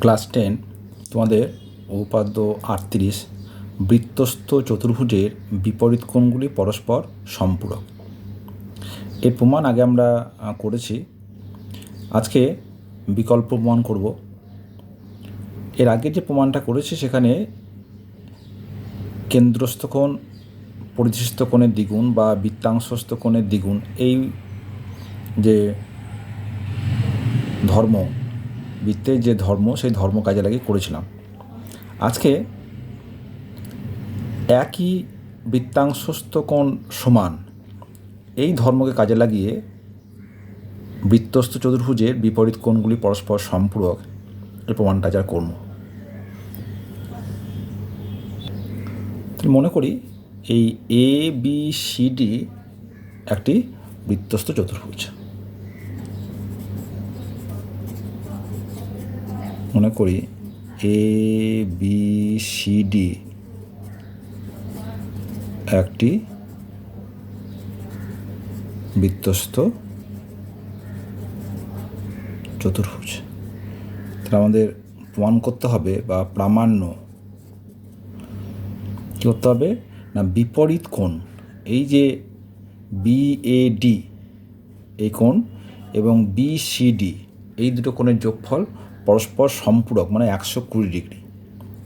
Class ten, তোমাদের উপপাদ্য আটত্রিশ, বৃত্তস্থ চতুর্ভুজের বিপরীত কোণগুলি পরস্পর সম্পূরক। এর প্রমাণ আগে আমরা করেছি। আজকে বিকল্প প্রমাণ করব। এর আগে যে প্রমাণটা করেছি, সেখানে কেন্দ্রস্থ কোণ পরিদৃষ্ট কোণের দ্বিগুণ বা বৃত্তাংশস্থ কোণের দ্বিগুণ, এই যে ধর্ম বৃত্তের যে ধর্ম, সেই ধর্ম কাজে লাগিয়ে করেছিলাম। আজকে একই বৃত্তাংশস্থ কোণ সমান, এই ধর্মকে কাজে লাগিয়ে বৃত্তস্থ চতুর্ভুজের বিপরীত কোণগুলি পরস্পর সম্পূরক এই প্রমাণটা যার কর্ম মনে করি এই এ বি সি ডি একটি বৃত্তস্থ চতুর্ভুজ। মনে করি এ বি সি ডি একটি বৃত্তস্থ চতুর্ভুজ। তাহলে আমাদের প্রমাণ করতে হবে বা প্রামাণ্য কী করতে হবে? না, বিপরীত কোণ। এই যে বিএডি এই কোণ এবং বিসিডি এই দুটো কোণের যোগফল পরস্পর সম্পূরক মানে একশো কুড়ি ডিগ্রি।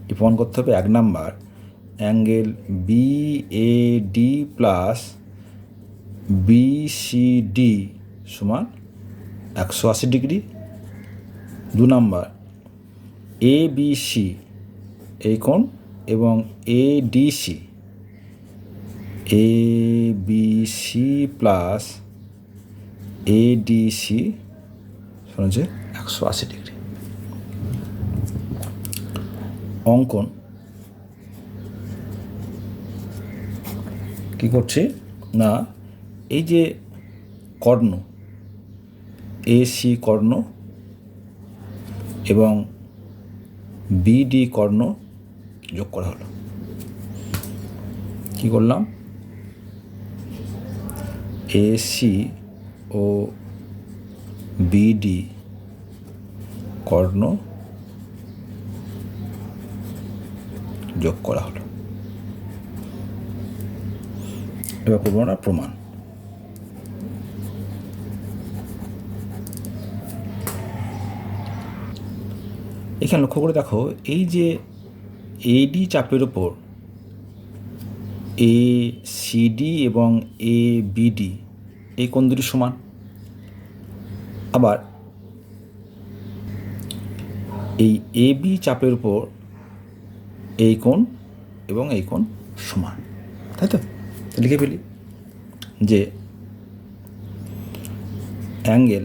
এটি প্রমাণ করতে হবে? এক number, angle B A D plus B C D সমান একশো আশি ডিগ্রি। দু নাম্বার এ বিসি এই কোণ এবং A D C A B C plus ADC শুনেছে একশো আশি ডিগ্রি। অঙ্কন। কি করছে? না, এই যে কর্ণ, এ, সি কর্ণ এবং বিডি কর্ণ যোগ করা হলো। কি করলাম? এসি ও বিডি কর্ণ যোগ করা হলো। এবার করব না প্রমাণ। এখানে লক্ষ্য করে দেখো, এই যে এডি চাপের ওপর এ সিডি এবং এ বিডি এই কোন দুটি সমান? আবার এই এ বি চাপের উপর এই কোণ এবং এই কোণ সমান। তাই তো? লিখে ফেলি যে angle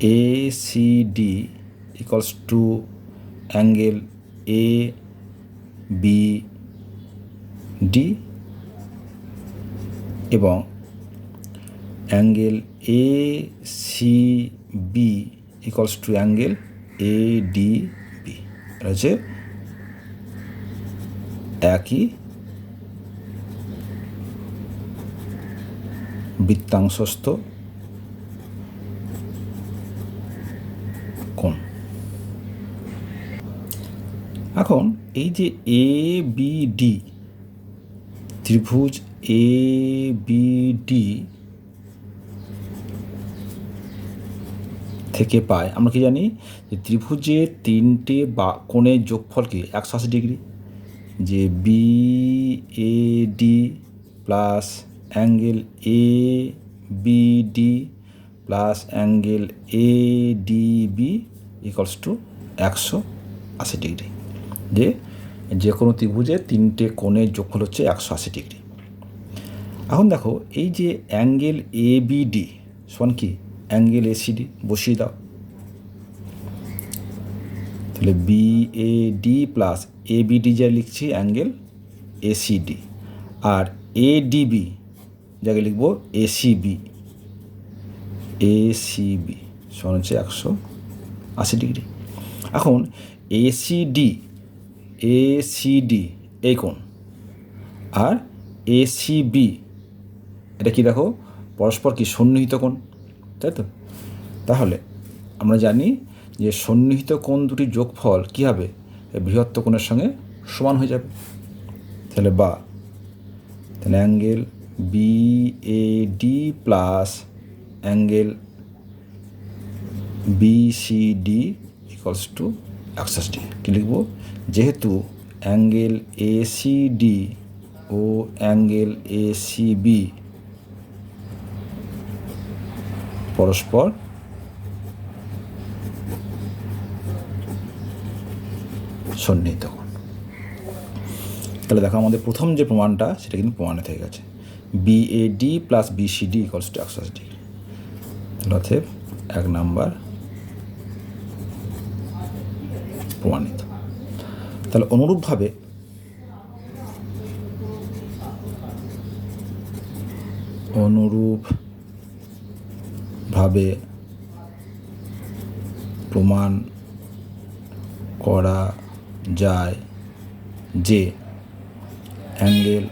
A C D equals to angle A B D এবং angle A C B equals to angle A D B এটা হচ্ছে একই বৃত্তাংশস্থ কোণ। এখন এই যে এ বি ডি ত্রিভুজ এ বি ডি থেকে পাই আমরা কি জানি যে ত্রিভুজের তিনটে বা কোণের যোগফল কি? একশো আশি ডিগ্রি। যে B A D plus angle A B D plus angle A D B equals to একশো আশি ডিগ্রি যে যে কোনো ত্রিভুজের তিনটে কোণের যোগফল হচ্ছে একশো আশি ডিগ্রি এখন দেখো, এই যে অ্যাঙ্গেল এ বি ডি সমান কি? অ্যাঙ্গেল এসিডি বসিয়ে দাও। তাহলে B A D plus A B D যা লিখছি অ্যাঙ্গেল এসিডি আর এ ডিবি যাকে লিখব এসিবি এসিবি সমান হচ্ছে একশো আশি ডিগ্রি। এখন এসিডি এসিডি এই কোণ। আর এসিবি এটা কি দেখো, পরস্পর কি সন্নিহিত কোণ, তাই তো? তাহলে আমরা জানি যে সন্নিহিত কোণ দুটির যোগফল কী হবে? বৃহত্ত কোণের সঙ্গে সমান হয়ে যাবে। তাহলে বা, তাহলে angle B A D plus angle B C D equals to একশো ডি কী লিখব? যেহেতু অ্যাঙ্গেল এ সি ডি ও অ্যাঙ্গেল এ সি বি পরস্পর সন্নিহিত কোণ তাহলে দেখো আমাদের প্রথম যে প্রমাণটা, সেটা কিন্তু প্রমাণিত হয়ে গেছে। B A D plus B C D equals to একশো ডিগ্রি তাহলে অতএব এক নাম্বার প্রমাণিত। তাহলে অনুরূপভাবে অনুরূপভাবে প্রমাণ করা যায় যে angle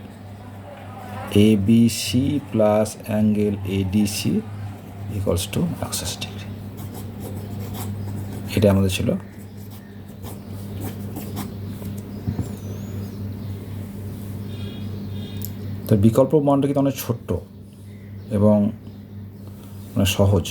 A B C plus angle A D C equals to একশো ডিগ্রি এটা আমাদের ছিল। তো বিকল্প মানটা কিন্তু অনেক ছোট্ট এবং মানে সহজ।